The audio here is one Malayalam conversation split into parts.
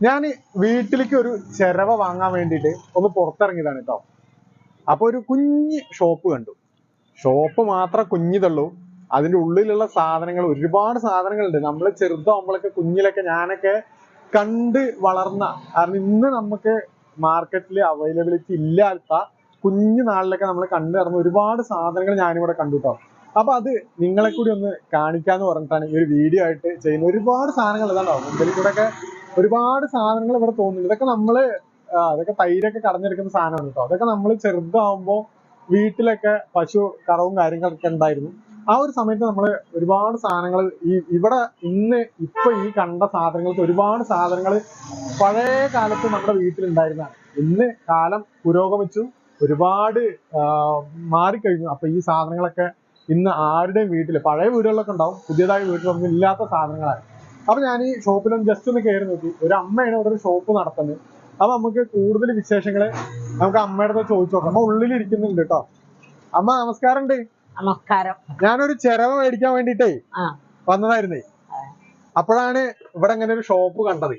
ഞാൻ വീട്ടിലേക്ക് ഒരു ചിരവ വാങ്ങാൻ വേണ്ടിയിട്ട് ഒന്ന് പുറത്തിറങ്ങിയതാണ് കേട്ടോ അപ്പൊ ഒരു കുഞ്ഞ് ഷോപ്പ് കണ്ടു. ഷോപ്പ് മാത്രം കുഞ്ഞിതുള്ളൂ. അതിന്റെ ഉള്ളിലുള്ള സാധനങ്ങൾ ഒരുപാട് സാധനങ്ങളുണ്ട്. നമ്മൾ ചെറുതാകുമ്പോഴൊക്കെ കുഞ്ഞിലൊക്കെ ഞാനൊക്കെ കണ്ട് വളർന്ന കാരണം ഇന്ന് നമുക്ക് മാർക്കറ്റിൽ അവൈലബിലിറ്റി ഇല്ലാത്ത കുഞ്ഞു നാളിലൊക്കെ നമ്മൾ കണ്ടു നടന്ന ഒരുപാട് സാധനങ്ങൾ ഞാനിവിടെ കണ്ടു കേട്ടോ അപ്പൊ അത് നിങ്ങളെ കൂടി ഒന്ന് കാണിക്കാന്ന് പറഞ്ഞിട്ടാണ് ഈ ഒരു വീഡിയോ ആയിട്ട് ചെയ്യുന്ന ഒരുപാട് സാധനങ്ങൾ കണ്ടോ മുമ്പിൽ കൂടെ ഒക്കെ ഒരുപാട് സാധനങ്ങൾ ഇവിടെ തോന്നുന്നു ഇതൊക്കെ നമ്മൾ അതൊക്കെ തൈരൊക്കെ കടഞ്ഞെടുക്കുന്ന സാധനമാണ് കേട്ടോ. അതൊക്കെ നമ്മൾ ചെറുതാവുമ്പോ വീട്ടിലൊക്കെ പശു കറവും കാര്യങ്ങളൊക്കെ ഉണ്ടായിരുന്നു. ആ ഒരു സമയത്ത് നമ്മൾ ഒരുപാട് സാധനങ്ങൾ ഈ ഇവിടെ ഇന്ന് ഇപ്പൊ ഈ കണ്ട സാധനങ്ങൾക്ക് ഒരുപാട് സാധനങ്ങൾ പഴയ കാലത്ത് നമ്മുടെ വീട്ടിലുണ്ടായിരുന്നതാണ്. ഇന്ന് കാലം പുരോഗമിച്ചു ഒരുപാട് മാറിക്കഴിഞ്ഞു. അപ്പൊ ഈ സാധനങ്ങളൊക്കെ ഇന്ന് ആരുടെയും വീട്ടിൽ പഴയ വീടുകളിലൊക്കെ ഉണ്ടാവും പുതിയതായ വീട്ടിലൊന്നും ഇല്ലാത്ത സാധനങ്ങളാണ്. അപ്പൊ ഞാൻ ഈ ഷോപ്പിലൊന്ന് ജസ്റ്റ് ഒന്ന് കയറി നോക്കി. ഒരു അമ്മയാണ് ഇവിടെ ഒരു ഷോപ്പ് നടത്തുന്നത്. അപ്പൊ നമുക്ക് കൂടുതൽ വിശേഷങ്ങൾ നമുക്ക് അമ്മയുടെ അടുത്ത് ചോദിച്ചു നോക്കാം. അമ്മ ഉള്ളിൽ ഇരിക്കുന്നുണ്ട് കേട്ടോ അമ്മ നമസ്കാരം ഉണ്ട് നമസ്കാരം. ഞാനൊരു ചിരവ മേടിക്കാൻ വേണ്ടിട്ടേ. വന്നതായിരുന്നേ. അപ്പോഴാണ് ഇവിടെ ഇങ്ങനെ ഒരു ഷോപ്പ് കണ്ടത്.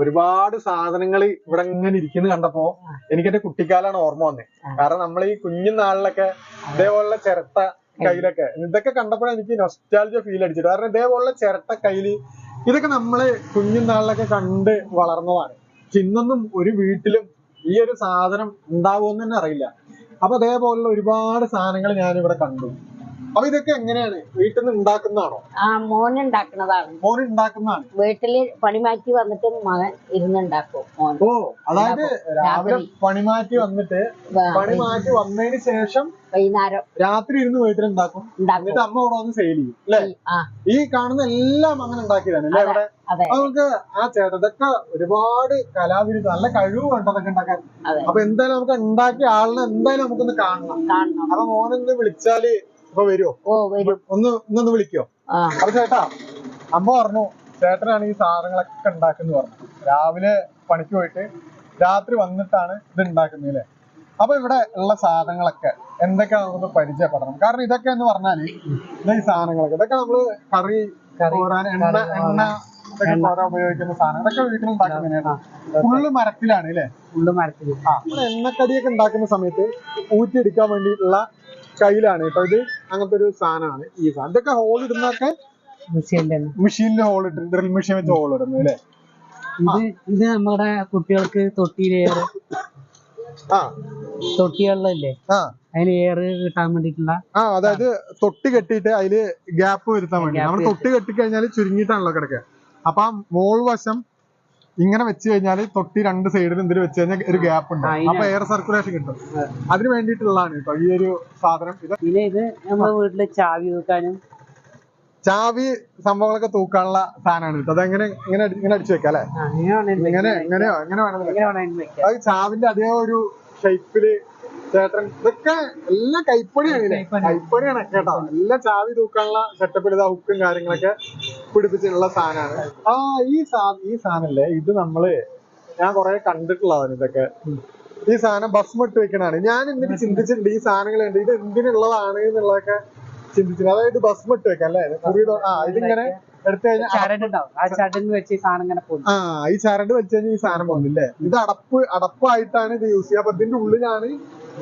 ഒരുപാട് സാധനങ്ങൾ ഇവിടെ ഇങ്ങനെ ഇരിക്കുന്നത് കണ്ടപ്പോ. എനിക്ക് എന്റെ കുട്ടിക്കാലാണ് ഓർമ്മ വന്നത് കാരണം നമ്മൾ ഈ കുഞ്ഞു നാളിലൊക്കെ ഇതേപോലുള്ള ചിരട്ട കയ്യിലൊക്കെ ഇതൊക്കെ കണ്ടപ്പോഴാണ് എനിക്ക് നൊസ്റ്റാൾജിയ ഫീൽ അടിച്ചിട്ട്. കാരണം ഇതേപോലുള്ള ചിരട്ട കയ്യിൽ ഇതൊക്കെ നമ്മൾ കുഞ്ഞുനാളിലൊക്കെ കണ്ട് വളർന്നതാണ്. ഇന്നൊന്നും ഒരു വീട്ടിലും ഈ ഒരു സാധനം ഉണ്ടാവുമെന്ന് തന്നെ അറിയില്ല. അപ്പൊ അതേപോലുള്ള ഒരുപാട് സാധനങ്ങൾ ഞാൻ ഇവിടെ കണ്ടു. അപ്പൊ ഇതൊക്കെ എങ്ങനെയാണ്? വീട്ടിൽ നിന്ന് ഉണ്ടാക്കുന്നതാണോ? ആ മോൻ ഉണ്ടാക്കുന്നതാണ്. മോൻ ഉണ്ടാക്കുന്നതാണ്. വീട്ടിൽ പണിമാറ്റി വന്നിട്ട് മകൻ ഇരുന്നുണ്ടാക്കും മോൻ ഓ അതായത് രാവിലെ പണിമാറ്റി പണി മാറ്റി വന്നിട്ട് പണിമാറ്റി പണി മാറ്റി വന്നതിന് ശേഷം വൈകുന്നേരം രാത്രി ഇരുന്ന് വീട്ടിൽ ഉണ്ടാക്കും. എന്നിട്ട് അമ്മ ഇവിടെ വന്ന് സെയിൽ ചെയ്യും അല്ലെ? ഈ കാണുന്ന എല്ലാം അങ്ങനെ ഉണ്ടാക്കിയതാണ് അല്ലെ അവിടെ? നമുക്ക് ആ ചേട്ടൻ ഇതൊക്കെ ഒരുപാട് കലാവിരുദ്ധം നല്ല കഴിവ് കണ്ടതൊക്കെ ഉണ്ടാക്കാൻ. അപ്പൊ എന്തായാലും നമുക്ക് ഉണ്ടാക്കിയ ആളിനെ എന്തായാലും നമുക്കൊന്ന് കാണണം. അപ്പൊ മോനെന്ന് വിളിച്ചാൽ ഇപ്പൊ വരുമോ ഓ വരും. ഒന്ന് ഇന്നൊന്ന് വിളിക്കോ? അപ്പൊ ചേട്ടാ. അമ്മ പറഞ്ഞു ചേട്ടനാണ് ഈ സാധനങ്ങളൊക്കെ ഉണ്ടാക്കുന്നു പറഞ്ഞു. രാവിലെ പണിക്ക് പോയിട്ട് രാത്രി വന്നിട്ടാണ് ഇത് ഉണ്ടാക്കുന്നത് അല്ലേ? അപ്പൊ ഇവിടെ ഉള്ള സാധനങ്ങളൊക്കെ എന്തൊക്കെ നമുക്ക് പരിചയപ്പെടണം. കാരണം ഇതൊക്കെ എന്ന് പറഞ്ഞാൽ ഈ സാധനങ്ങളൊക്കെ. ഇതൊക്കെ നമ്മൾ കറി കോരാൻ എണ്ണ എണ്ണ ഇതൊക്കെ കോരാൻ ഉപയോഗിക്കുന്ന സാധനം. ഇതൊക്കെ വീട്ടിൽ ഉണ്ടാക്കുന്നതിനാണ് ഫുള്ള് മരത്തിലാണ് അല്ലേ? ഫുള്ള് മരത്തിൽ ആ. എണ്ണക്കടിയൊക്കെ ഉണ്ടാക്കുന്ന സമയത്ത് ഊറ്റിയെടുക്കാൻ വേണ്ടിയിട്ടുള്ള കയ്യിലാണ് കേട്ടോ. ഇത് അങ്ങനത്തെ ഒരു സാധനമാണ് ഈ സാധനം. ഇതൊക്കെ ഹോൾ ഇടുന്നൊക്കെ മെഷീനിൽ ഹോൾ ഇട്ട് ഡ്രിൽ മെഷീൻ വെച്ച് ഹോൾ ഇടുന്നു അല്ലേ? ഇത് ഇത് നമ്മുടെ കുട്ടികൾക്ക് തൊട്ടിയിലേറ് ആ. തൊട്ടികളിലല്ലേ? അതിന് ഏറ് കിട്ടാൻ വേണ്ടിയിട്ടുള്ള ആ അതായത് തൊട്ടി കെട്ടിട്ട് അതിൽ ഗ്യാപ്പ് വരുത്താൻ വേണ്ടി. നമ്മൾ തൊട്ടി കെട്ടി കഴിഞ്ഞാൽ ചുരുങ്ങിയിട്ടാണല്ലോ കിടക്കുക. അപ്പൊ ആ മോൾ വശം ഇങ്ങനെ വെച്ച് കഴിഞ്ഞാൽ തൊട്ടി രണ്ട് സൈഡിൽ എന്തിനു വെച്ച് കഴിഞ്ഞാൽ ഒരു ഗ്യാപ്പ് ഉണ്ട്. അപ്പൊ എയർ സർക്കുലേഷൻ കിട്ടും. അതിന് വേണ്ടിയിട്ടുള്ളതാണ് കേട്ടോ ഈ ഒരു സാധനം. ഇത് പിന്നെ ഇത് നമ്മുടെ വീട്ടിൽ ചാവി വെക്കാനും ചാവി സംഭവങ്ങളൊക്കെ തൂക്കാനുള്ള സാധനമാണ് കേട്ടോ. അതെങ്ങനെ ഇങ്ങനെ ഇങ്ങനെ അടിച്ചു വെക്കാം അല്ലെ? ഇങ്ങനെ. എങ്ങനെയോ എങ്ങനെ വേണമെങ്കിൽ അത് ചാവിന്റെ അതേ ഒരു ഷേപ്പിൽ ചേട്ടൻ ഇതൊക്കെ എല്ലാം കൈപ്പണിയാണ് കൈപ്പണിയാണ് കേട്ടോ. എല്ലാം ചാവി തൂക്കാനുള്ള സെറ്റപ്പിൽ ഇതാ ഹുക്കും കാര്യങ്ങളൊക്കെ പിടിപ്പിച്ചിട്ടുള്ള സാധനമാണ്. ആ ഈ സാ ഈ സാധനല്ലേ? ഇത് നമ്മൾ ഞാൻ കുറെ കണ്ടിട്ടുള്ളതാണ് ഇതൊക്കെ. ഈ സാധനം ഭസ്മിട്ട് വെക്കണാണ് ഞാൻ എന്നിട്ട് ചിന്തിച്ചിട്ടുണ്ട് ഈ സാധനങ്ങൾ ഉണ്ട് ഇത് എന്തിനുള്ളതാണ് എന്നുള്ളതൊക്കെ ചിന്തിച്ചിട്ടുണ്ട്. അതായത് ഭസ്മിട്ട് വെക്കാം അല്ലേ? ആ ഇതിങ്ങനെ എടുത്തു കഴിഞ്ഞാൽ ആ ഈ ചരട് വെച്ച് കഴിഞ്ഞാൽ ഈ സാധനം വന്നില്ലേ ഇത് അടപ്പ് അടപ്പായിട്ടാണ് ഇത് യൂസ് ചെയ്യുക. അപ്പൊ ഇതിന്റെ ഉള്ളിലാണ്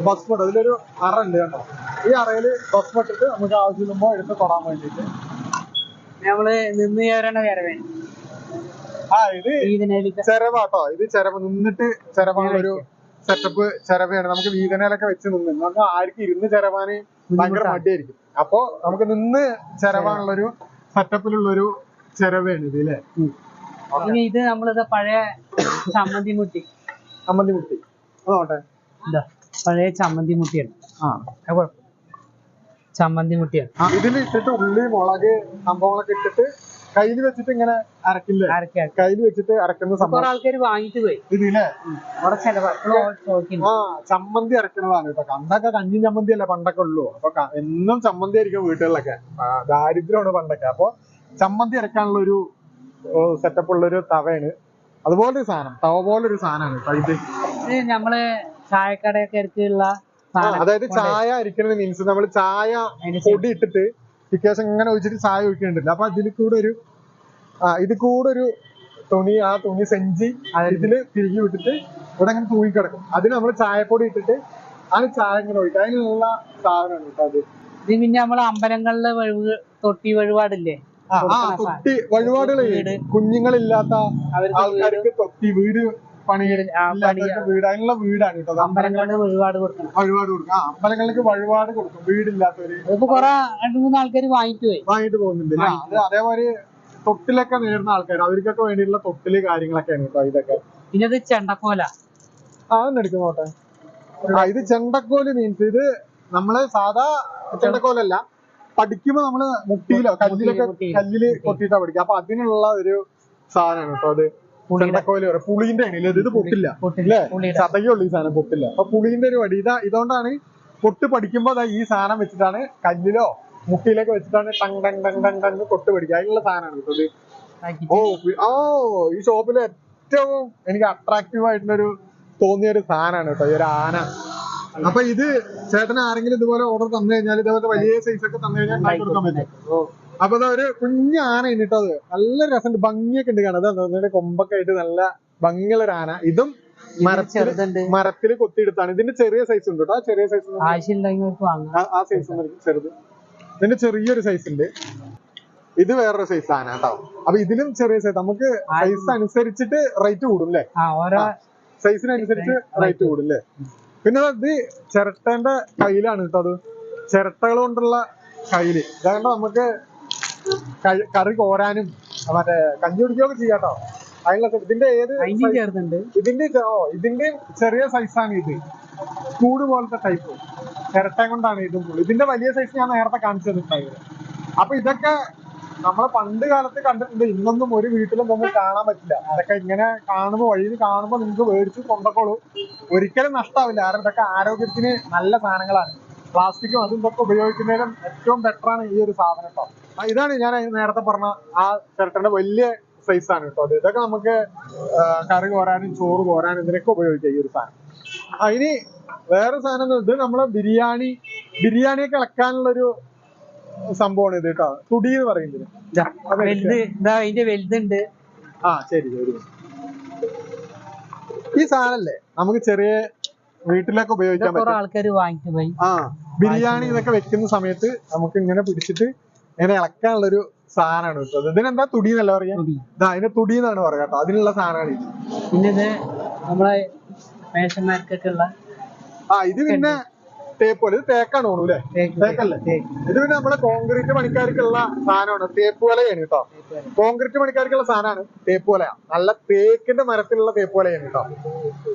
ബസ്മട്ട് അതിലൊരു അറ ഉണ്ട് കേട്ടോ. ഈ അറയിൽ ബസ്മട്ട് ഇട്ട് നമുക്ക് ആവശ്യം വരുമ്പോ എടുത്ത് തൊടാൻ വേണ്ടിട്ട് നമ്മൾ നിന്ന് ചേരണ ചേരവേ ആ ഇത് ചെരവാട്ടോ ഇത് ചെരവ. നിന്നിട്ട് ചെരവാണ് ഒരു സെറ്റപ്പ് ചെരവയാണ്. നമുക്ക് വീതനയിലൊക്കെ വെച്ച് നിന്ന്. നമുക്ക് ആർക്കും ഇരുന്ന് ചെരവാന് ഭയങ്കര മടിയായിരിക്കും. അപ്പൊ നമുക്ക് നിന്ന് ചെരവാനുള്ളൊരു സെറ്റപ്പിലുള്ളൊരു ചെരവയാണ് ഇത് അല്ലേ ഇനി ഇത് നമ്മളിത് പഴയ ചമ്മന്തി മുട്ടി ചമ്മന്തി മുട്ടി അതോട്ടെ പഴയ ചമ്മന്തി മുട്ടിയാണ് ആ കുഴപ്പം ചമ്മന്തി മുട്ടിയാണ്. ആ, ഇട്ടിട്ട് ഉള്ളി മുളക് സംഭവങ്ങളൊക്കെ ഇട്ടിട്ട് കയ്യിൽ വെച്ചിട്ട് ഇങ്ങനെ അരക്കില്ലേ? അരക്കാൻ കയ്യിൽ വെച്ചിട്ട് അരക്കുന്ന സംഭവം. ആൾക്കാർ വാങ്ങിട്ട് പോയി. ഇതില്ലേ? ആ ചമ്മന്തി അരക്കണതാണ് കേട്ടോ. അന്നൊക്കെ കഞ്ഞി ചമ്മന്തി അല്ലേ പണ്ടൊക്കെ ഉള്ളൂ. അപ്പൊ എന്നും ചമ്മന്തി ആയിരിക്കും വീട്ടുകളിലൊക്കെ. ദാരിദ്ര്യമാണ് പണ്ടൊക്കെ. അപ്പൊ ചമ്മന്തി അരക്കാനുള്ള ഒരു സെറ്റപ്പ് ഉള്ള ഒരു തവയാണ്. അതുപോലെ ഒരു സാധനം. തവ പോലെ ഒരു സാധനമാണ് ഞമ്മൾ ഇത്. നമ്മൾ ചായക്കടയൊക്കെ അടുത്തുള്ള അതായത് ചായ അരിക്കണത് മീൻസ് നമ്മൾ ചായ പൊടി ഇട്ടിട്ട് പിറ്റേസം ഇങ്ങനെ ഒഴിച്ചിട്ട് ചായ ഒഴിക്കുന്നുണ്ടല്ലോ അപ്പൊ അതിൽ കൂടെ ഒരു ആ ഇത് കൂടെ ഒരു തുണി ആ തുണി സെഞ്ചി ഇതിൽ തിരികെ വിട്ടിട്ട് ഇവിടെ അങ്ങനെ തൂങ്ങിക്കിടക്കും അതിന് നമ്മൾ ചായപ്പൊടി ഇട്ടിട്ട് അതിന് ചായ ഇങ്ങനെ ഒഴിക്കും. അതിനുള്ള സാധനമാണ് കേട്ടോ അത്. ഇത് പിന്നെ നമ്മളെ അമ്പലങ്ങളിലെ വഴിവ് തൊട്ടി വഴിപാടില്ലേ? ആ, തൊട്ടി വഴിപാടുകൾ കുഞ്ഞുങ്ങളില്ലാത്ത ആൾക്കാർക്ക് തൊട്ടി വീട് പണി വീട് ആ പണി ഇല്ലാത്തവർക്ക് വീട് അതിനുള്ള വീടാണ് കേട്ടോ. അമ്പലങ്ങളുടെ വഴിപാട് കൊടുക്കണം. വഴിപാട് കൊടുക്കാം. അമ്പലങ്ങൾക്ക് വഴിപാട് കൊടുക്കും. വീടില്ലാത്തവര് ഇപ്പൊ കൊറേ രണ്ടു മൂന്ന് ആൾക്കാർ വാങ്ങിട്ട് പോയി. വാങ്ങിട്ട് പോകുന്നുണ്ട് അത് അതേപോലെ തൊട്ടിലൊക്കെ നേടുന്ന ആൾക്കാർ അവർക്കൊക്കെ വേണ്ടിയിട്ടുള്ള തൊട്ടിൽ കാര്യങ്ങളൊക്കെയാണ് കേട്ടോ ഇതൊക്കെ. പിന്നെ ഇത് ചെണ്ടക്കോല. ആ ഒന്ന് എടുക്കും നോട്ടെ ആ ഇത് ചെണ്ടക്കോൽ മീൻസ് ഇത് നമ്മൾ സാധാ ചെണ്ടക്കോലല്ല. പഠിക്കുമ്പോ നമ്മൾ മുട്ടിയിലോ കല്ലിലൊക്കെ കല്ലിൽ കൊത്തിയിട്ടാ പഠിക്കുക. അപ്പൊ അതിനുള്ള ഒരു സാധനമാണ് കേട്ടോ അത്. പറയും പുളിന്റെ ആണ് ഇത് പൊട്ടില്ല ചതയുള്ളൂ ഈ സാധനം പൊട്ടില്ല. അപ്പൊ പുളിന്റെ ഒരു വടി ഇതാ ഇതുകൊണ്ടാണ് പൊട്ട് പഠിക്കുമ്പോ ഈ സാധനം വെച്ചിട്ടാണ് കല്ലിലോ മുട്ടിയിലൊക്കെ വെച്ചിട്ടാണ് ടങ് ടങ് ടങ് ടങ് ടങ് കൊട്ട് പഠിക്കുക. അതിനുള്ള സാധനമാണ് കേട്ടോ ഓ ഓ ഈ ഷോപ്പിലെ ഏറ്റവും എനിക്ക് അട്രാക്റ്റീവ് ആയിട്ടുള്ളൊരു തോന്നിയ ഒരു സാധനമാണ് കേട്ടോ ഈ ഒരു ആന. അപ്പൊ ഇത് ചേട്ടന് ആരെങ്കിലും ഇതുപോലെ ഓർഡർ തന്നു കഴിഞ്ഞാൽ ഇതേപോലെ വലിയ സൈസ് ഒക്കെ തന്നു കഴിഞ്ഞാൽ കൊടുക്കാൻ പറ്റും. അപ്പൊ അതാ ഒരു കുഞ്ഞു ആന ഉണ്ട് അത്. നല്ല രസമുണ്ട്. ഭംഗിയൊക്കെ ഉണ്ട് കാണാൻ. അതാ കൊമ്പൊക്കെ ആയിട്ട് നല്ല ഭംഗിയുള്ള ഒരു ആന. ഇതും മരത്തിൽ മരത്തിൽ മരത്തിൽ കൊത്തിയെടുത്താണ്. ഇതിന്റെ ചെറിയ സൈസ് ഉണ്ട് കേട്ടോ ആ ചെറിയ സൈസ് ആ സൈസ് ചെറുത്. ഇതിന്റെ ചെറിയൊരു സൈസ് ഉണ്ട്. ഇത് വേറൊരു സൈസ് ആണ് കേട്ടോ അപ്പൊ ഇതിലും ചെറിയ സൈസ് നമുക്ക് സൈസ് അനുസരിച്ചിട്ട് റേറ്റ് കൂടും അല്ലേ സൈസിനനുസരിച്ച് റേറ്റ് കൂടും അല്ലേ പിന്നെ ഇത് ചിരട്ടന്റെ കയ്യിലാണ് കേട്ടോ അത്. ചിരട്ടകൾ കൊണ്ടുള്ള കയ്യിൽ. ഇതാണ്ട് നമുക്ക് കറി കോരാനും മറ്റേ കഞ്ഞി കുടിക്കുകയൊക്കെ ചെയ്യാട്ടോ set. ഇതിന്റെ ഏത് ഇതിന്റെ ഓ ഇതിന്റെ ചെറിയ സൈസാണ് ഇത്. കൂട് പോലത്തെ ടൈപ്പ് ചിരട്ട കൊണ്ടാണ് ഇതും. ഇതിന്റെ വലിയ സൈസ് ഞാൻ നേരത്തെ കാണിച്ചു തന്നിട്ടുണ്ടായിരുന്നു. അപ്പൊ ഇതൊക്കെ നമ്മളെ പണ്ട് കാലത്ത് കണ്ടിട്ടുണ്ട്. ഇന്നൊന്നും ഒരു വീട്ടിലും നമുക്ക് കാണാൻ പറ്റില്ല. അതൊക്കെ ഇങ്ങനെ കാണുമ്പോ വഴിയിൽ കാണുമ്പോ നിങ്ങൾക്ക് മേടിച്ച് കൊണ്ടക്കോളൂ ഒരിക്കലും നഷ്ടാവില്ല. കാരണം ഇതൊക്കെ ആരോഗ്യത്തിന് നല്ല സാധനങ്ങളാണ്. പ്ലാസ്റ്റിക്കും അതും ഇതൊക്കെ ഉപയോഗിക്കുന്നതിലും ഏറ്റവും ബെറ്ററാണ് ഈ ഒരു സാധനം കേട്ടോ ഇതാണ് ഞാൻ നേരത്തെ പറഞ്ഞ ആ ചിരട്ടന്റെ വലിയ സൈസ് ആണ് കേട്ടോ അത്. ഇതൊക്കെ നമുക്ക് കറി കോരാനും ചോറ് കോരാനും ഇതിനൊക്കെ ഉപയോഗിക്കാം ഈ ഒരു സാധനം. ആ ഇനി വേറെ സാധനം ഇത് നമ്മളെ ബിരിയാണി ബിരിയാണിയൊക്കെ ഇളക്കാനുള്ള ഒരു സംഭവമാണ് ഇത് കേട്ടോ തുടി എന്ന് പറയുന്നത് വലുതുണ്ട്. ആ ശരി ശരി. ഈ സാധനല്ലേ നമുക്ക് ചെറിയ വീട്ടിലൊക്കെ ഉപയോഗിക്കാൻ പറ്റും. ആൾക്കാർ പോയി ആ ബിരിയാണി ഇതൊക്കെ വെക്കുന്ന സമയത്ത് നമുക്ക് ഇങ്ങനെ പിടിച്ചിട്ട് ഇങ്ങനെ ഇളക്കാനുള്ള ഒരു സാധനമാണ് കേട്ടോ. ഇതിനെന്താ തുടി എന്നല്ല പറയാ. ഇതാ അതിന് തുടി എന്നാണ് പറയാ കേട്ടോ. അതിനുള്ള സാധനമാണ് ഇത്. പിന്നെ ഇത് നമ്മളെ മേശന്മാർക്കൊക്കെ ഉള്ള ആ ഇത് പിന്നെ തേപ്പ് പോലെ. ഇത് തേക്കാണ് തോന്നുന്നു അല്ലേ? തേക്ക് തേക്കല്ലേ? ഇത് പിന്നെ നമ്മളെ കോൺക്രീറ്റ് പണിക്കാർക്കുള്ള സാധനമാണ്. തേപ്പ് പോലെയാണ് കേട്ടോ. കോൺക്രീറ്റ് പണിക്കാർക്കുള്ള സാധനമാണ് തേപ്പ് പോലെയാ നല്ല തേക്കിന്റെ മരത്തിലുള്ള തേപ്പ് പോലെയാണ് കേട്ടോ.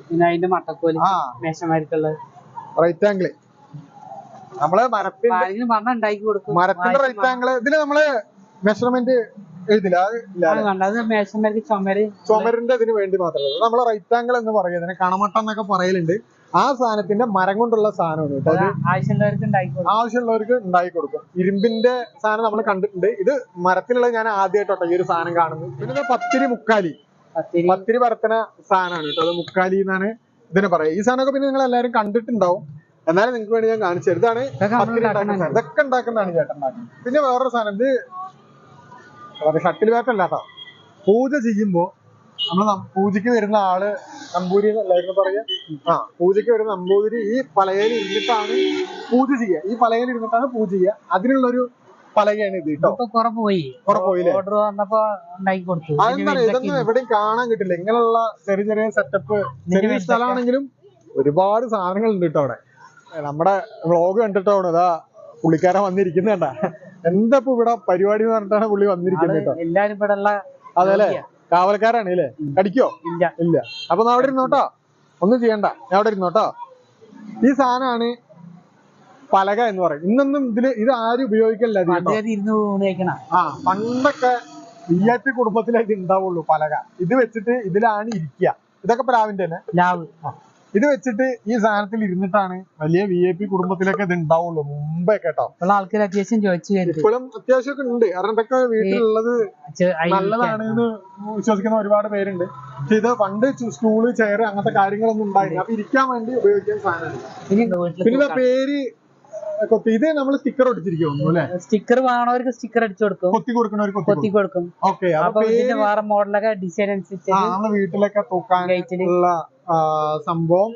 പിന്നെ അതിന്റെ മട്ടക്കോൽ ആ. മേശന്മാർക്കുള്ള റൈറ്റ് ആംഗിൾ നമ്മൾ മരത്തിന്റെ ആരെങ്കിലും പറഞ്ഞ ഉണ്ടാക്കി കൊടുക്കും. മരത്തിന്റെ റൈറ്റ് ആംഗിൾ ഇതിൽ നമ്മൾ മെഷർമെന്റ് എഴുതില്ല അത് ചുമര്. ചുമരിന്റെ ഇതിന് വേണ്ടി മാത്രമേ നമ്മളെ റൈറ്റ് ആംഗിൾ എന്ന് പറയുന്നത് കണമട്ടം എന്നൊക്കെ പറയലുണ്ട്. ആ സാധനത്തിന്റെ മരം കൊണ്ടുള്ള സാധനമാണ് ആവശ്യമുള്ളവർക്ക് ഉണ്ടാക്കി കൊടുക്കും. ആവശ്യമുള്ളവർക്ക് ഉണ്ടാക്കി കൊടുക്കും. ഇരുമ്പിന്റെ സാധനം നമ്മൾ കണ്ടിട്ടുണ്ട്. ഇത് മരത്തിലുള്ള ഞാൻ ആദ്യമായിട്ടോട്ടെ ഈ ഒരു സാധനം കാണുന്നു പിന്നെ പത്തിരി മുക്കാലി. പത്തിരി. പരത്തിന പരത്തന സാധനമാണ് കേട്ടോ. അത് മുക്കാലി എന്നാണ് ഇതിനെ പറയാം ഈ സാധനമൊക്കെ പിന്നെ നിങ്ങൾ എല്ലാരും കണ്ടിട്ടുണ്ടാവും. എന്നാലും നിങ്ങൾക്ക് വേണ്ടി ഞാൻ കാണിച്ചു. ഇതാണ് ഇതൊക്കെ ഉണ്ടാക്കുന്നതാണ് ചേട്ടൻ പിന്നെ വേറൊരു സാധനം ഇത് ഷട്ടിൽ ബാറ്റ് അല്ല കേട്ടോ. പൂജ ചെയ്യുമ്പോ നമ്മൾ പൂജയ്ക്ക് വരുന്ന ആൾ നമ്പൂരി എന്നല്ലായിരുന്നു പറയാ ആ പൂജയ്ക്ക് വരുന്ന നമ്പൂതിരി ഈ പലകയിൽ ഇരുന്നിട്ടാണ് പൂജ ചെയ്യുക. ഈ പലകയിൽ ഇരുന്നിട്ടാണ് പൂജ ചെയ്യുക. അതിനുള്ളൊരു പലകയാണ് ഇത് കേട്ടോ. പോയി? ഓർഡർ വന്നപ്പോ ഉണ്ടാക്കി കൊടുത്തു. അതെന്താ ഇതൊന്നും എവിടെയും കാണാൻ കിട്ടില്ല. ഇങ്ങനെയുള്ള ചെറിയ ചെറിയ സെറ്റപ്പ് ചെറിയ. സ്ഥലമാണെങ്കിലും ഒരുപാട് സാധനങ്ങൾ ഉണ്ട് കേട്ടോ അവിടെ. നമ്മുടെ വ്ളോഗ് കണ്ടിട്ടാണ് ഇതാ പുള്ളിക്കാരൻ വന്നിരിക്കുന്നേണ്ട കണ്ട. എന്താ ഇപ്പൊ ഇവിടെ പരിപാടി എന്ന് പറഞ്ഞിട്ടാണ് പുള്ളി വന്നിരിക്കുന്നത് കേട്ടോ. എല്ലാരും ഇവിടെ ഉള്ള കാവൽക്കാരാണ് ഇല്ലേ. കടിക്കോ? ഇല്ല. ഇല്ല. അപ്പൊ അവിടെ ഇരുന്നോട്ടോ ഒന്നും ചെയ്യണ്ട. ഞാൻ അവിടെ ഇരുന്നോട്ടോ ഈ സാധനമാണ് പലക എന്ന് പറയും. ഇന്നൊന്നും ഇതിൽ ഇത് ആരും ഉപയോഗിക്കല്ല ആ പണ്ടൊക്കെ വി ഐ പി കുടുംബത്തിലേ ഇത് ഉണ്ടാവുള്ളൂ പലക. ഇത് വെച്ചിട്ട് ഇതിലാണ് ഇരിക്കുക ഇതൊക്കെ പ്രാവിന്റെ തന്നെ? ലാവ് ഇത് വെച്ചിട്ട് ഈ സാധനത്തിൽ ഇരുന്നിട്ടാണ് വലിയ വി ഐ പി കുടുംബത്തിലൊക്കെ ഇത് ഉണ്ടാവുള്ളൂ. മുമ്പേ കേട്ടോ. ഉള്ള ആൾക്കാർ അത്യാവശ്യം ചോദിച്ചു ഇപ്പോഴും അത്യാവശ്യമൊക്കെ ഉണ്ട്. കാരണം ഇതൊക്കെ വീട്ടിലുള്ളത് നല്ലതാണ് എന്ന് വിശ്വസിക്കുന്ന ഒരുപാട് പേരുണ്ട്. പക്ഷെ ഇത് പണ്ട് സ്റ്റൂൾ ചെയർ അങ്ങനത്തെ കാര്യങ്ങളൊന്നും ഉണ്ടായില്ല അപ്പൊ ഇരിക്കാൻ വേണ്ടി ഉപയോഗിക്കാൻ സാധനമാണ് പിന്നെ പേര് കൊത്തി. ഇത് നമ്മൾ സ്റ്റിക്കർ ഒട്ടിച്ചിരിക്കുന്നു സ്റ്റിക്കർ വാങ്ങണവർക്ക് സ്റ്റിക്കർ അടിച്ചു കൊടുക്കും. കൊത്തി കൊടുക്കണവർക്ക് കൊത്തി കൊടുക്കും. ഓക്കെ വേറെ മോഡലൊക്കെ ഡിസൈൻ അനുസരിച്ച് വീട്ടിലൊക്കെ തൂക്കാൻ സംഭവം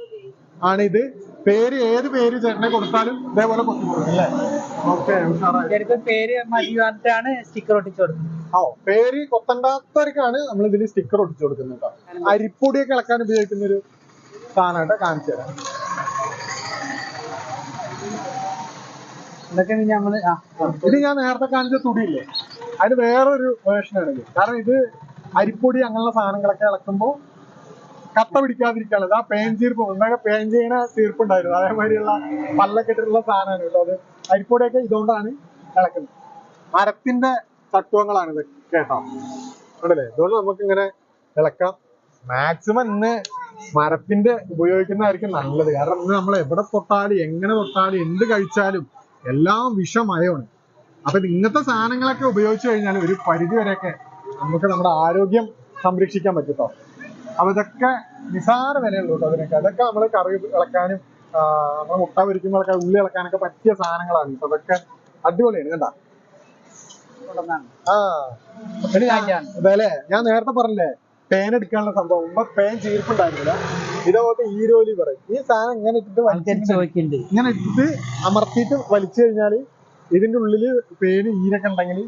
ആണിത്. പേര് ഏത് പേര് ചേട്ടനെ കൊടുത്താലും ഇതേപോലെ അല്ലേ? ഓക്കെ പേര് മതി പറഞ്ഞിട്ടാണ് സ്റ്റിക്കർ ഒട്ടിച്ചു കൊടുക്കുന്നത്. ഓ പേര് കൊത്തണ്ടാത്തവർക്കാണ് നമ്മൾ ഇതിൽ സ്റ്റിക്കർ ഒട്ടിച്ചു കൊടുക്കുന്നത് കേട്ടോ അരിപ്പൊടിയൊക്കെ ഇളക്കാൻ ഉപയോഗിക്കുന്ന ഒരു സാധനമായിട്ട് കാണിച്ചു തരാം. ഇതൊക്കെ നമ്മൾ ഇത് ഞാൻ നേരത്തെ കാണിച്ച തുടിയില്ലേ അതിന് വേറൊരു വേർഷനാണ് കാരണം ഇത് അരിപ്പൊടി അങ്ങനെയുള്ള സാധനങ്ങളൊക്കെ ഇളക്കുമ്പോൾ കട്ട പിടിക്കാതിരിക്കാനുള്ളത് ആ പേഞ്ചീർപ്പ് ചീർപ്പ് ഒന്നൊക്കെ ചീർപ്പ് ഉണ്ടായിരുന്നു അതേമാതിരിയുള്ള പല്ലക്കെട്ടിട്ടുള്ള സാധനമാണ് കേട്ടോ അത്. അരിപ്പൊടിയൊക്കെ ഇതുകൊണ്ടാണ് ഇളക്കുന്നത്. മരത്തിന്റെ തത്വങ്ങളാണ് ഇത് കേട്ടോ. ഉണ്ടല്ലേ ഇതുകൊണ്ട് നമുക്ക് ഇങ്ങനെ ഇളക്കാം. മാക്സിമം ഇന്ന് മരത്തിന്റെ ഉപയോഗിക്കുന്നതായിരിക്കും നല്ലത്. കാരണം ഇന്ന് നമ്മൾ എവിടെ തൊട്ടാലും എങ്ങനെ തൊട്ടാലും എന്ത് കഴിച്ചാലും എല്ലാം വിഷമയമാണ്. അപ്പൊ ഇങ്ങനത്തെ സാധനങ്ങളൊക്കെ ഉപയോഗിച്ചു കഴിഞ്ഞാൽ ഒരു പരിധി വരെയൊക്കെ നമുക്ക് നമ്മുടെ ആരോഗ്യം സംരക്ഷിക്കാൻ പറ്റും അപ്പൊ ഇതൊക്കെ നിസാര വിലയുള്ളൂ കേട്ടോ അതിനൊക്കെ. അതൊക്കെ നമ്മൾ കറി ഇളക്കാനും നമ്മൾ മുട്ട പൊരിക്കുമ്പോഴൊക്കെ ഉള്ളി ഇളക്കാനൊക്കെ പറ്റിയ സാധനങ്ങളാണ്. കേട്ടോ അതൊക്കെ അടിപൊളിയാണ് കണ്ട. ആ. വില ഞാൻ നേരത്തെ പറഞ്ഞില്ലേ പേൻ എടുക്കാനുള്ള സംഭവം. മുമ്പ് പേൻ ചീർപ്പുണ്ടായിരുന്നില്ല. ഇതേപോലത്തെ ഈരോലി പറയും. ഈ സാധനം ഇങ്ങനെ ഇട്ടിട്ട് വലിച്ചിട്ട് ഇങ്ങനെ ഇട്ടിട്ട് അമർത്തിയിട്ട് വലിച്ചു കഴിഞ്ഞാൽ ഇതിന്റെ ഉള്ളിൽ പേന് ഈരൊക്കെ ഉണ്ടെങ്കിൽ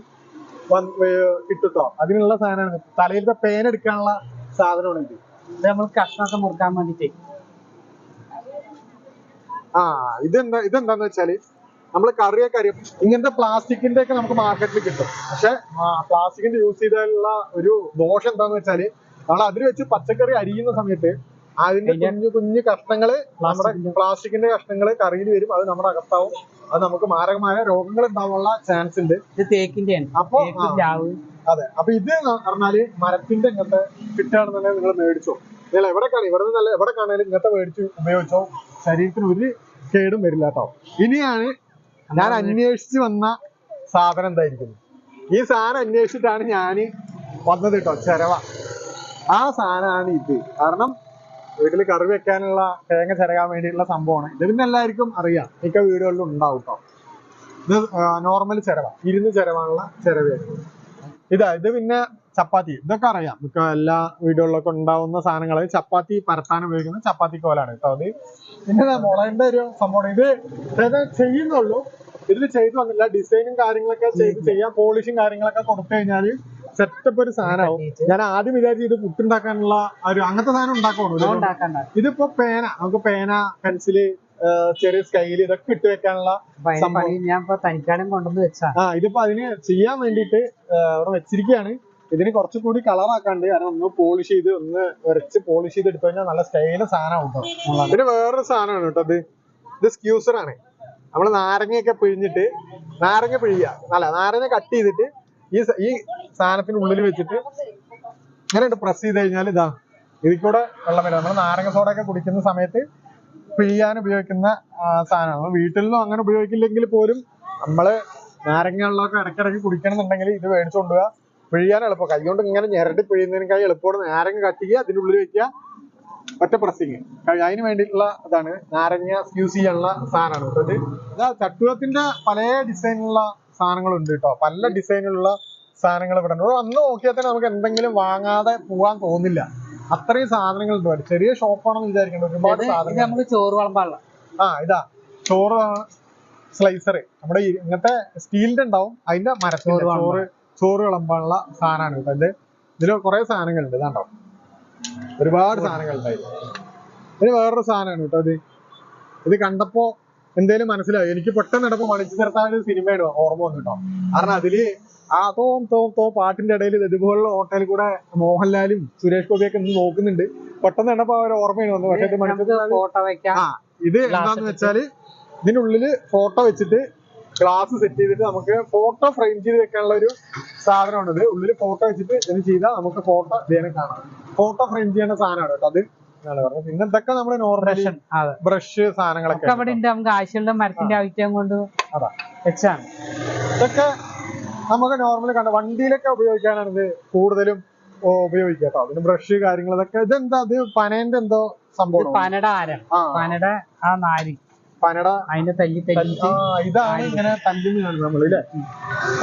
കിട്ടുട്ടോ? അതിനുള്ള സാധനമാണ്. തലയിലത്തെ പേൻ എടുക്കാനുള്ള സാധനമാണ് ഇത് ഇത് നമ്മൾ കഷ്ണമൊക്കെ മുറുക്കാൻ വേണ്ടിട്ട്. ആ ഇതെന്താ ഇതെന്താന്ന് വെച്ചാൽ നമ്മൾ കറിയൊക്കെ അറിയാം ഇങ്ങനത്തെ പ്ലാസ്റ്റിക്കിന്റെ ഒക്കെ നമുക്ക് മാർക്കറ്റിൽ കിട്ടും. പക്ഷെ പ്ലാസ്റ്റിക്കിന്റെ യൂസ് ചെയ്താലുള്ള ഒരു ദോഷം എന്താന്ന് വെച്ചാൽ നമ്മൾ അതിൽ വെച്ച് പച്ചക്കറി അരിയുന്ന സമയത്ത് അതിന്റെ കുഞ്ഞു കുഞ്ഞു കഷ്ണങ്ങൾ നമ്മുടെ പ്ലാസ്റ്റിക്കിന്റെ- കഷ്ണങ്ങൾ കറിയിൽ വരും. അത് നമ്മുടെ അകത്താവും. അത് നമുക്ക് മാരകമായ രോഗങ്ങൾ ഉണ്ടാവാനുള്ള ചാൻസ് ഉണ്ട്. ഇത് തേക്കിന്റെ അപ്പൊ അതെ. അപ്പൊ ഇത് പറഞ്ഞാൽ മരത്തിന്റെ ഇങ്ങനത്തെ കിട്ടുകയാണെന്നുണ്ടെങ്കിൽ നിങ്ങൾ മേടിച്ചോ. നിങ്ങൾ എവിടെ കാണി ഇവിടെ നിന്നല്ല എവിടെ കാണാനും ഇങ്ങനത്തെ മേടിച്ച് ഉപയോഗിച്ചോ. ശരീരത്തിന് ഒരു കേടും വരില്ല കേട്ടോ ഇനിയാണ് ഞാൻ അന്വേഷിച്ച് വന്ന സാധനം എന്തായിരിക്കും. ഈ സാധനം അന്വേഷിച്ചിട്ടാണ് ഞാൻ വന്നത് കേട്ടോ ചെരവ. ആ സാധനമാണ് ഇത്. കാരണം വീട്ടിൽ കറി വെക്കാനുള്ള തേങ്ങ ചിരകാൻ വേണ്ടിയിട്ടുള്ള സംഭവമാണ്. ഇത് പിന്നെ എല്ലാവർക്കും അറിയാം. മിക്ക വീടുകളിലും ഉണ്ടാവും കേട്ടോ ഇത് നോർമൽ ചിരവ. ഇരുന്ന് ചിരവാനുള്ള ചിരവയായിരുന്നു. ഇതാ ഇത് പിന്നെ ചപ്പാത്തി. ഇതൊക്കെ അറിയാം. മിക്ക എല്ലാ വീടുകളിലൊക്കെ ഉണ്ടാവുന്ന സാധനങ്ങൾ ചപ്പാത്തി പരത്താൻ ഉപയോഗിക്കുന്ന ചപ്പാത്തി കോലാണ് കേട്ടോ അത്. പിന്നെ മുളകിന്റെ ഒരു സംഭവം. ഇത് ചെയ്യുന്നുള്ളൂ. ഇതിൽ ചെയ്തു വന്നില്ല. ഡിസൈനും കാര്യങ്ങളൊക്കെ ചെയ്ത് ചെയ്യാം. പോളിഷും കാര്യങ്ങളൊക്കെ കൊടുത്തു കഴിഞ്ഞാൽ സെറ്റപ്പ് ഒരു സാധനമാവും. ഞാൻ ആദ്യം വിചാരിച്ചു ഇത് പുട്ടുണ്ടാക്കാനുള്ള ഒരു അങ്ങനത്തെ സാധനം ഉണ്ടാക്കുള്ളൂ ഇതിപ്പോ പേന. നമുക്ക് പേന പെൻസിൽ ചെറിയ സ്കൈൽ ഇതൊക്കെ ഇട്ട് വെക്കാനുള്ള ഞാൻ തനിക്കാടും കൊണ്ടുവന്ന് വെച്ചാ. ആ ഇതിപ്പോ അതിന് ചെയ്യാൻ വേണ്ടിയിട്ട് അവിടെ വെച്ചിരിക്കുകയാണ്. ഇതിന് കുറച്ചുകൂടി കളറാക്കാണ്ട് കാരണം ഒന്ന് പോളിഷ് ചെയ്ത് ഒന്ന് വരച്ച് പോളിഷ് ചെയ്ത് എടുത്തു കഴിഞ്ഞാൽ നല്ല സ്റ്റൈൽ സാധനം കേട്ടോ ഇതിന് വേറൊരു സാധനമാണ് കേട്ടോ ഇത്. ഇത് സ്ക്യൂസർ ആണ്. നമ്മൾ നാരങ്ങയൊക്കെ പിഴിഞ്ഞിട്ട് നാരങ്ങ പിഴിയുക അല്ല നാരങ്ങ കട്ട് ചെയ്തിട്ട് ഈ ഈ സാധനത്തിന് ഉള്ളിൽ വെച്ചിട്ട് ഇങ്ങനെ പ്രസ് ചെയ്ത് കഴിഞ്ഞാൽ ഇതാ ഇതിൽ കൂടെ വെള്ളം വരും. നമ്മൾ നാരങ്ങ സോഡ ഒക്കെ കുടിക്കുന്ന സമയത്ത് പിഴിയാൻ ഉപയോഗിക്കുന്ന സാധനമാണ്. വീട്ടിലൊന്നും അങ്ങനെ ഉപയോഗിക്കില്ലെങ്കിൽ പോലും നമ്മൾ നാരങ്ങ വെള്ളമൊക്കെ ഇടയ്ക്കിടയ്ക്ക് കുടിക്കണമെന്നുണ്ടെങ്കിൽ ഇത് മേടിച്ചു കൊണ്ടുപോവുക. പിഴിയാൻ എളുപ്പം. കൈകൊണ്ട് ഇങ്ങനെ ഞെരടി പിഴിയുന്നതിനേക്കാൾ എളുപ്പമാണ് നാരങ്ങ കട്ടിക്കുക അതിന്റെ ഉള്ളിൽ വെക്കുക. ഒറ്റ പ്രസ്സിങ് അതിന് വേണ്ടിയിട്ടുള്ള ഇതാണ് നാരങ്ങ യൂസ് ചെയ്യാനുള്ള സാധനമാണ്. അത് ഇത് ചട്ടുവത്തിന്റെ പല ഡിസൈനുള്ള സാധനങ്ങളുണ്ട് കേട്ടോ. പല ഡിസൈനിലുള്ള സാധനങ്ങൾ ഇവിടെ ഉണ്ട്. അന്ന് നോക്കിയാൽ തന്നെ നമുക്ക് എന്തെങ്കിലും വാങ്ങാതെ പോകാൻ തോന്നില്ല. അത്രയും സാധനങ്ങൾ ഉണ്ട്. ചെറിയ ഷോപ്പാണെന്ന് വിചാരിക്കേണ്ട ഒരുപാട് സാധനങ്ങൾ. നമുക്ക് ചോറ് വളമ്പാനുള്ള. ആ ഇതാ. ചോറ് സ്ലൈസർ നമ്മുടെ ഇങ്ങനത്തെ സ്റ്റീലിന്റെ ഉണ്ടാവും. അതിന്റെ മരച്ചോറ് ചോറ് ചോറ് വിളമ്പാനുള്ള സാധനമാണ് കേട്ടോ. ഇത് ഇതിൽ കുറെ സാധനങ്ങളുണ്ട്. ഇതാണ്ടോ? ഒരുപാട് സാധനങ്ങൾ ഉണ്ടായിരുന്നു ഇത് വേറൊരു സാധനമാണ് കേട്ടോ ഇത്. ഇത് കണ്ടപ്പോ എന്തേലും മനസ്സിലായി? എനിക്ക് പെട്ടെന്ന് ഇടപ്പോ മണിച്ചു നിർത്താൻ ഒരു സിനിമയാണ് ഓർമ്മ വന്നു കേട്ടോ. കാരണം അതിൽ ആ തോം തോം തോ പാട്ടിന്റെ ഇടയിൽ ഇതുപോലുള്ള ഹോട്ടൽ കൂടെ മോഹൻലാലും സുരേഷ് ഗോപിയൊക്കെ നിന്ന് നോക്കുന്നുണ്ട്. പെട്ടെന്ന് കണ്ടപ്പോ അവർ ഓർമ്മയാണ് വന്നത് പക്ഷെ ഇത് വെക്കാം. ആ ഇത് എന്താന്ന്. വെച്ചാൽ ഇതിനുള്ളിൽ ഫോട്ടോ വെച്ചിട്ട് ഗ്ലാസ് സെറ്റ് ചെയ്തിട്ട് നമുക്ക് ഫോട്ടോ ഫ്രെയിം ചെയ്ത് വെക്കാനുള്ള ഒരു സാധനമാണ് ഇത്. ഉള്ളിൽ ഫോട്ടോ വെച്ചിട്ട് ഇത് ചെയ്താൽ നമുക്ക് ഫോട്ടോ ഇതിനെ കാണാം. ഫോട്ടോ ഫ്രെയിം ചെയ്യേണ്ട സാധനമാണ് കേട്ടോ അത്. പിന്നെ ഇതൊക്കെ നമ്മുടെ നോർമലി ബ്രഷ് സാധനങ്ങളൊക്കെ അവിടെ ഉണ്ട് നമുക്ക് ആവശ്യമുള്ള മരത്തിന്റെ ആവശ്യം കൊണ്ട് അതാ. വെച്ചാണ്. ഇതൊക്കെ നമുക്ക് നോർമലി കണ്ട വണ്ടിയിലൊക്കെ ഉപയോഗിക്കാനാണ് ഇത് കൂടുതലും ഉപയോഗിക്കാട്ടോ ഉപയോഗിക്കുക കേട്ടോ അതിന് ബ്രഷ് കാര്യങ്ങളൊക്കെ ഇതെന്താ? ഇത് പനേന്റെ എന്തോ സംഭവം പനട ആരം. പനട ആ നാരി. പനട അതിന്റെ തല്ലി ഇതാണ് ഇങ്ങനെ തല്ലിന്ന് കാണുന്നത് നമ്മൾ ഇല്ലേ?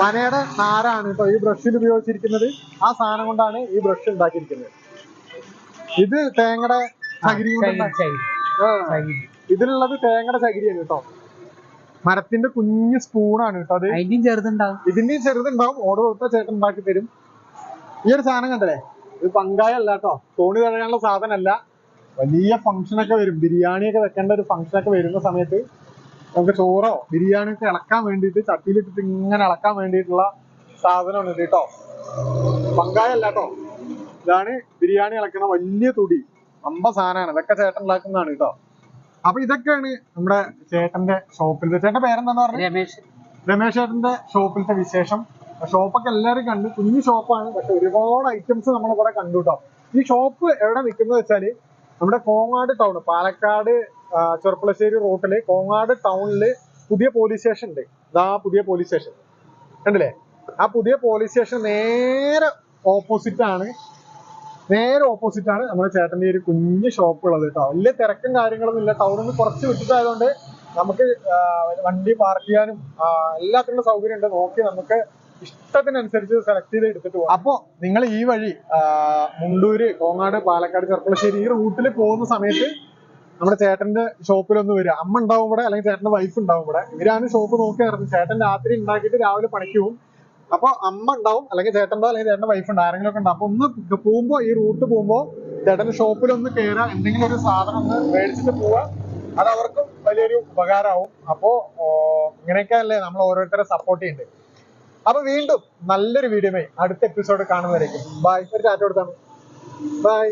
പനയുടെ നാരാണ് കേട്ടോ ഈ ബ്രഷിൽ ഉപയോഗിച്ചിരിക്കുന്നത്. ആ സാധനം കൊണ്ടാണ് ഈ ബ്രഷ് ഉണ്ടാക്കിയിരിക്കുന്നത്. ഇത് തേങ്ങയുടെ ചകിരി. ഇതിലുള്ളത് തേങ്ങയുടെ ചകിരിയാണ് കേട്ടോ മരത്തിന്റെ കുഞ്ഞു സ്പൂണാണ് കേട്ടോ അത്. അതിന്റെയും ചെറുതുണ്ടാവും. ഇതിന്റെയും ചെറുതുണ്ടാവും. ഓർഡർ കൊടുത്താൽ ചേട്ടൻ ഉണ്ടാക്കി തരും. ഈ ഒരു സാധനം കണ്ടല്ലേ? ഇത് പങ്കായ അല്ല കേട്ടോ. തോണി തഴയാനുള്ള സാധനമല്ല. വലിയ ഫംഗ്ഷൻ ഒക്കെ വരും. ബിരിയാണി ഒക്കെ വെക്കേണ്ട ഒരു ഫംഗ്ഷൻ ഒക്കെ വരുന്ന സമയത്ത് നമുക്ക് ചോറോ ബിരിയാണി ഒക്കെ ഇളക്കാൻ വേണ്ടിയിട്ട് ചട്ടിയിലിട്ടിട്ട് ഇങ്ങനെ ഇളക്കാൻ വേണ്ടിയിട്ടുള്ള സാധനമാണ് ഇത് കേട്ടോ. പങ്കായ അല്ല കേട്ടോ. ഇതാണ് ബിരിയാണി ഇളക്കണ വലിയ തുടി. അമ്പ സാധനമാണ്. ഇതൊക്കെ ചേട്ടൻ ഉണ്ടാക്കുന്നതാണ് കേട്ടോ. അപ്പൊ ഇതൊക്കെയാണ് നമ്മുടെ ചേട്ടന്റെ ഷോപ്പിൽ ചേട്ടന്റെ പേരെന്താന്ന് പറഞ്ഞു? രമേശ്. രമേശ് ചേട്ടന്റെ ഷോപ്പിലത്തെ വിശേഷം. ഷോപ്പൊക്കെ എല്ലാവരും കണ്ടു. കുഞ്ഞു ഷോപ്പാണ് പക്ഷെ ഒരുപാട് ഐറ്റംസ് നമ്മൾ ഇവിടെ കണ്ടു കേട്ടോ ഈ ഷോപ്പ് എവിടെ നിൽക്കുന്നത് വെച്ചാൽ നമ്മുടെ കോങ്ങാട് ടൗൺ പാലക്കാട് ചെറുപ്പളശ്ശേരി റൂട്ടിൽ കോങ്ങാട് ടൗണിൽ പുതിയ പോലീസ് സ്റ്റേഷൻ ഉണ്ട്. ഇതാ പുതിയ പോലീസ് സ്റ്റേഷൻ കണ്ടില്ലേ? ആ പുതിയ പോലീസ് സ്റ്റേഷൻ നേരെ ഓപ്പോസിറ്റ് ആണ് നേരെ ഓപ്പോസിറ്റ് ആണ് നമ്മുടെ ചേട്ടന്റെ ഒരു കുഞ്ഞു ഷോപ്പ് ഉള്ളത് കേട്ടോ വലിയ തിരക്കും കാര്യങ്ങളൊന്നും ഇല്ല. ടൗണിൽ നിന്ന് കുറച്ച് വിട്ടിട്ടായതുകൊണ്ട് നമുക്ക് വണ്ടി പാർക്ക് ചെയ്യാനും എല്ലാത്തിനുള്ള സൗകര്യം ഉണ്ട് നോക്കി നമുക്ക് ഇഷ്ടത്തിനനുസരിച്ച് സെലക്ട് ചെയ്ത് എടുത്തിട്ട് പോകാം. അപ്പോ നിങ്ങൾ ഈ വഴി മുണ്ടൂര് കോങ്ങാട് പാലക്കാട് ചെറുപ്പളശ്ശേരി ഈ റൂട്ടിൽ പോകുന്ന സമയത്ത് നമ്മുടെ ചേട്ടന്റെ ഷോപ്പിലൊന്ന് വരിക. അമ്മ ഉണ്ടാവും ഇവിടെ അല്ലെങ്കിൽ ചേട്ടന്റെ വൈഫ് ഉണ്ടാവും ഇവിടെ. ഇവരാണ് ഷോപ്പ് നോക്കി നടന്നത് ചേട്ടൻ രാത്രി ഉണ്ടാക്കിയിട്ട് രാവിലെ പണിക്ക് പോകും അപ്പൊ അമ്മ ഉണ്ടാവും അല്ലെങ്കിൽ ചേട്ടൻ ഉണ്ടാവും അല്ലെങ്കിൽ ചേട്ടന്റെ വൈഫ് ഉണ്ട് ആരെങ്കിലും ഒക്കെ ഉണ്ടാവും. അപ്പൊ ഒന്ന് പോകുമ്പോ ഈ റൂട്ട് പോകുമ്പോ ചേട്ടന്റെ ഷോപ്പിൽ ഒന്ന് കയറുക എന്തെങ്കിലും ഒരു സാധനം ഒന്ന് മേടിച്ചിട്ട് പോവുക അത് അവർക്കും വലിയൊരു ഉപകാരമാവും. അപ്പോ ഇങ്ങനെയൊക്കെ അല്ലേ നമ്മൾ ഓരോരുത്തരെ സപ്പോർട്ട് ചെയ്യുന്നുണ്ട് അപ്പൊ വീണ്ടും നല്ലൊരു വീഡിയോ അടുത്ത എപ്പിസോഡ് കാണുന്നവരേക്കും. ബൈ ഒരു ചാറ്റ് കൊടുത്താണ് ബൈ